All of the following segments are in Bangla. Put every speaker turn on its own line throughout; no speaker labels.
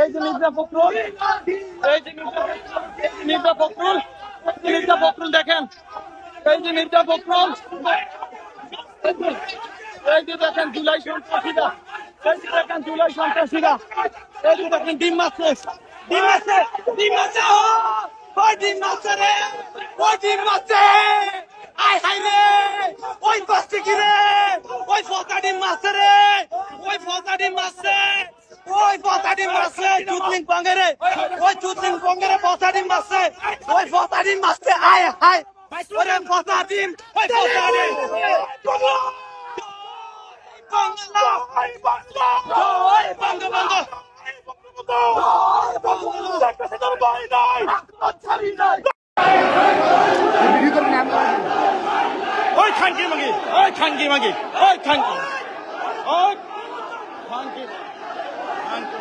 এই যে মির্জা ফখরুল এই যে মির্জা ফখরুল, মির্জা ফখরুল দেখেন এই যে মির্জা ফখরুল এই যে দেখেন জুলাই সন্ত্রাসীরা এই যে দেখেন জুলাই সন্ত্রাসীরা এই যে দেখেন ডিম মারছে ডিম মারছে ডিম মারছে ওই ডিম মারছে রে ওই ডিম মারছে আয় হাই রে ওই পাশে রে ওই ফোকা ডিম মারছে রে ওই ফোকা ডিম মারছে ডিম মারছে চুতলিং পঙ্গেরে ওই চুতলিং পঙ্গে রে ডিম মারছে ওই ডিম মারছে আয় হাই ওরে ডিম ওই ফোকা ডিম ওই খানকি মাগি, ওই খানকি মাগি, ওই খানকি ওই খানকি খানকি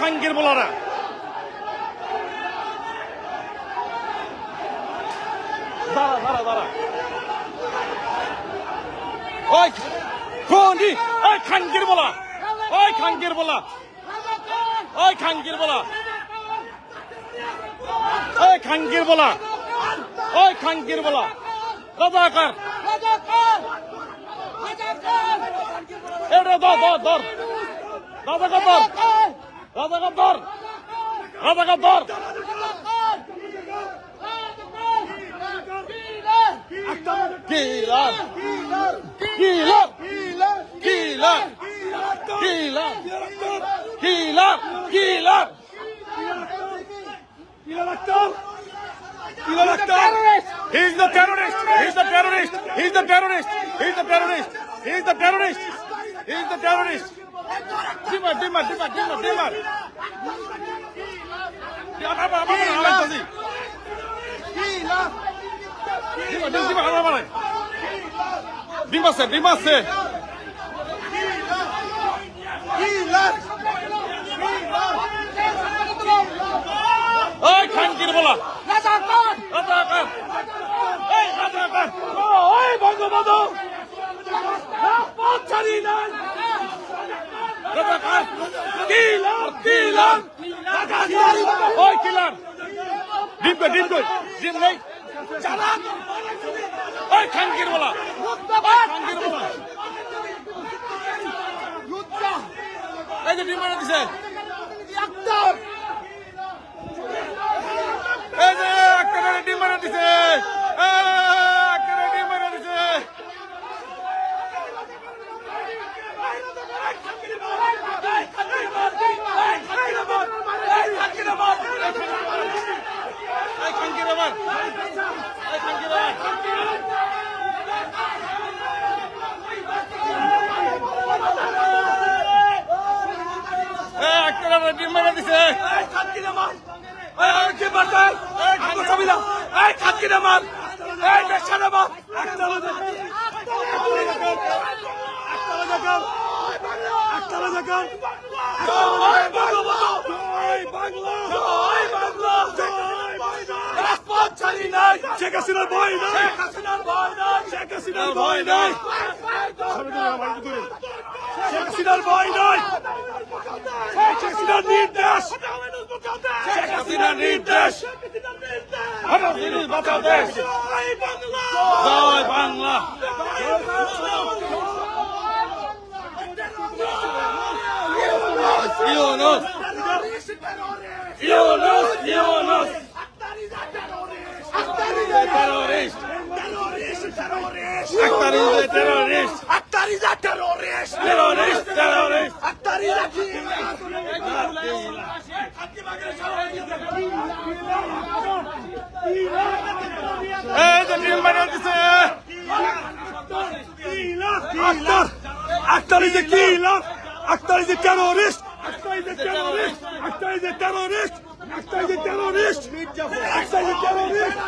ওই খানকির বলারা দাঁড়া দাঁড়া দাঁড়া ওই কোনি ওই খানকির বলা ওই খানকির বলা ওই খানকির বলা ওই খানকির বলা ওই খানকির বলা রাজাকার এটা ধর ধর ধর রাজাকার ধর রাজাকার রাজাকার killer killer killer killer killer killer He's the terrorist. He's the terrorist. He's the terrorist. He's the terrorist. He's the terrorist. He's the terrorist. Dimar, dimar, dimar, Dimar, dimar, dimar, apa apa? Dimar se, dimar se. ওই খানকির বলা ওই বঙ্গবন্ধু পথ ছাড়ি নাই কিলার কিলার ওই কিলার ডিম কই ডিম কই ডিম নেই ওই খানকির বলা খানকির বলা এই যে ডিম মারা দিছে এই যে একটা ডিম মারা দিছে একটা ডিম মারা দিছে এই খানকির আবার এই খানকির আবার এই একটা ডিম মারা দিছে এই কি বাতাই এই খানকির কবিলা ভয় নাই। ভয় নাই। শেখ হাসিনার ভয় নাই। শেখ ভয় নাই। শেখ নির্দেশ। শেখ হাসিনার নির্দেশ। হাসিনা বাঁচাও দেশ জয় বাংলা জয় Bangla Yunus Yunus Yunus terrorist terrorist
is a terrorist.
terrorist terrorist
Akhtar is a
এই যে ডিম বানিয়ে দিছে
Akhtar. Akhtar is a killer. Akhtar is a terrorist. Akhtar is a terrorist. Akhtar is a terrorist. Akhtar is a terrorist. Akhtar is a terrorist.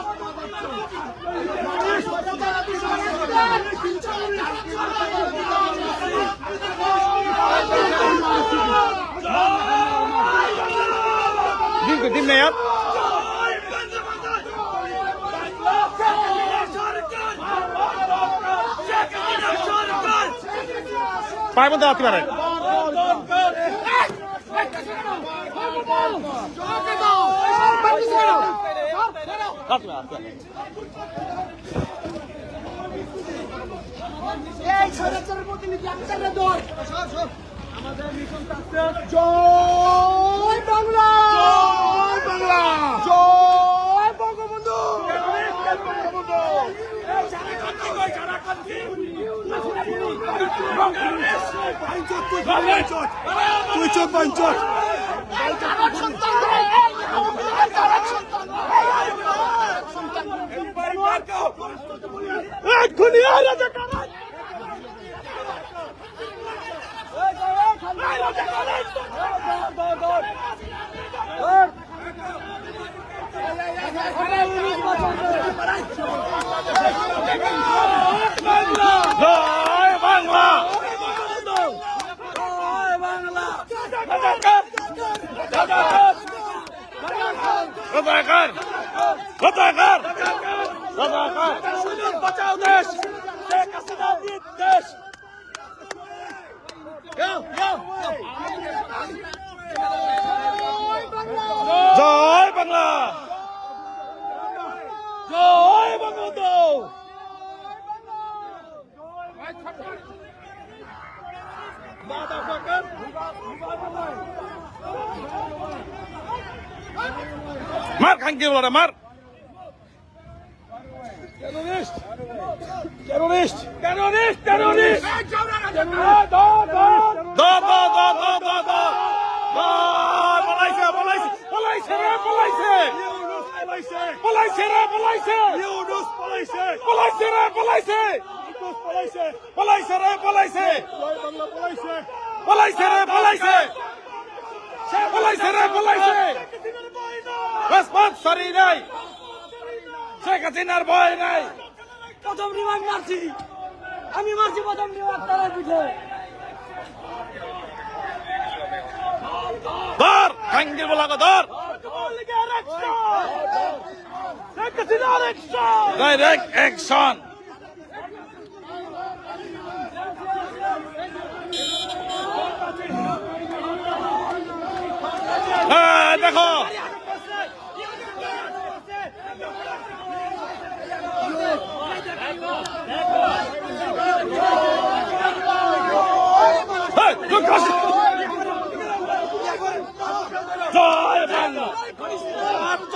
ডিম ডিম নেই আর
পায়ের মধ্যে
হাতি মারেন আমাদের মিশন জয় বাংলা। জয় বাংলা। জয় বঙ্গবন্ধু। জয় বঙ্গবন্ধু
তুই চোখ বাঞ্চত এক্ষুনি আর রাজাকার
রাজাকার সদাকার সদাকার। বাঁচাও দেশ শেখ হাসিনা দেশ। জয় বাংলা। জয় বঙ্গবন্ধু মার খাঙ্কি বলে মার। Terrorist terrorist terrorist terrorist. পলাইছে পলাইছে পলাইছে রে পলাইছে পলাইছে রে পলাইছে
পলাইছে
পলাইছে রে পলাইছে
ইউনুস পলাইছে
পলাইছে রে পলাইছে
পলাইছে
রে পলাইছে পলাইছে রে পলাইছে রেসপন্স সরি নাই। শেখ হাসিনার ভয় নাই।
প্রথম রিমান্ড মারছি। আমি মারছি প্রথম রিমান্ড তারা পিঠে।
ধর খাঙ্গির বলাকে ধর। Direct action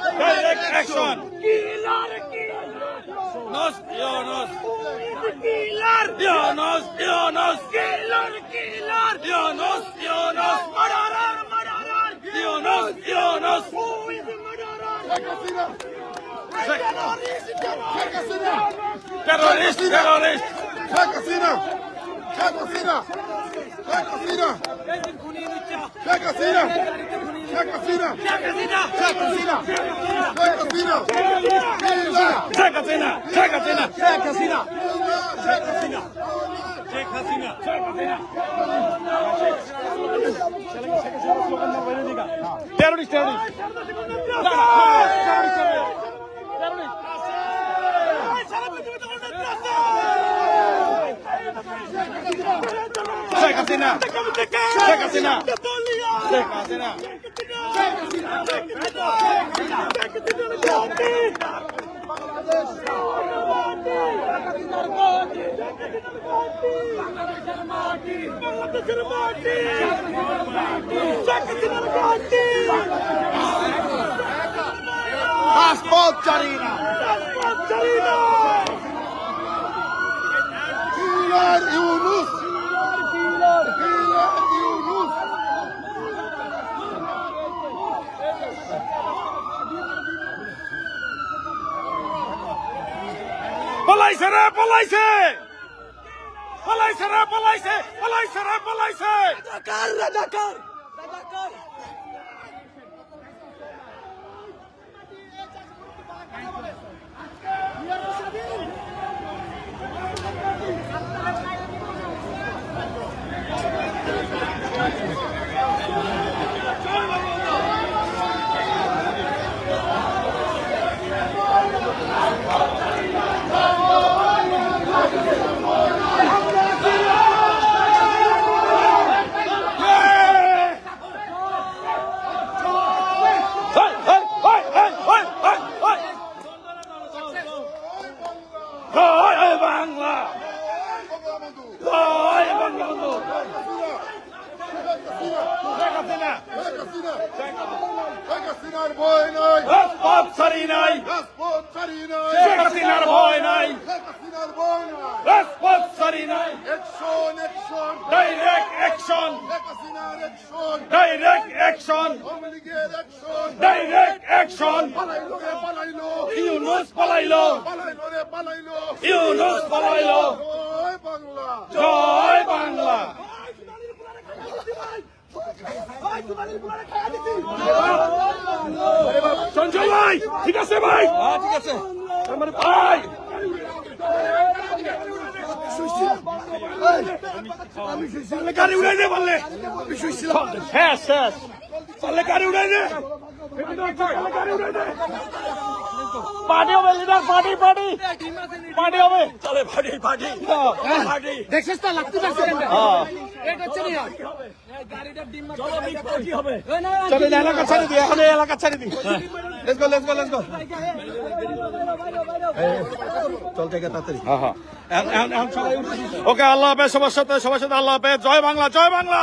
Direct action. Killer, killer. Nos, Dionos. Killer. Dionos, Dionos. Killer, killer. Dionos, Dionos. Murderer, murderer. Dionos, Dionos. Who is the murderer? Terrorist, terrorist.
Terrorist, terrorist. Check us in now. Check us in now. Check us in now. Check us in now. Check Hasina!
Check Hasina, check Hasina.
Sheikh Hasina Sheikh Hasina Sheikh Hasina Sheikh Hasina
passport
চারি না পাসপোর্ট চারি না ইউনুস
পলাইছে রে পলাইছে! পলাইছে রে পলাইছে পলাইছে রে পলাইছে!
রাজাকার রাজাকার রাজাকার
হেই, হেই, হেই, হেই, হেই, হেই, হেই। জয় হে বাংলা
বঙ্গবন্ধু
জয় বঙ্গবন্ধু
শেখ হাসিনা
শেখ হাসিনা
শেখ হাসিনা শেখ হাসিনার ভয় নাই
রাজপথ ছাড়ি নাই
রাজপথ ছাড়ি নাই
শেখ হাসিনার ভয় নাই
শেখ হাসিনার ভয় নাই
রাজপথ ছাড়ি নাই
action action
direct action
Sheikh হাসিনার অ্যাকশন
ডাইরেক্ট অ্যাকশন
আওয়ামী লীগের অ্যাকশন
ডাইরেক্ট অ্যাকশন
পালাইলো রে পালাইলো
ইউনুস পালাইলো
পালাইলো রে পালাইলো
ইউনুস পালাইলো
জয় বাংলা
জয় বাংলা সঞ্জয় ভাই ঠিক আছে ভাই? ঠিক আছে। আমার ভাই। পারলে গাড়ি উড়াই দে শেষ শেষ পারলে গাড়ি উড়াই দে। গাড়ি উড়াই দে। পার্টি হবে লিডার পার্টি পার্টি। পার্টি হবে। চলে পার্টি পার্টি। পার্টি।
দেখছিস তো লাগতে পারছে
হ্যাঁ।
এটা হচ্ছে না
এলাকা ছাড়ি এখন এই এলাকা ছাড়ি let's go let's go let's go তাড়াতাড়ি হ্যাঁ হ্যাঁ ওকে আল্লাহ হাফেজ সবার সাথে সবার সাথে আল্লাহ হাফেজ জয় বাংলা জয় বাংলা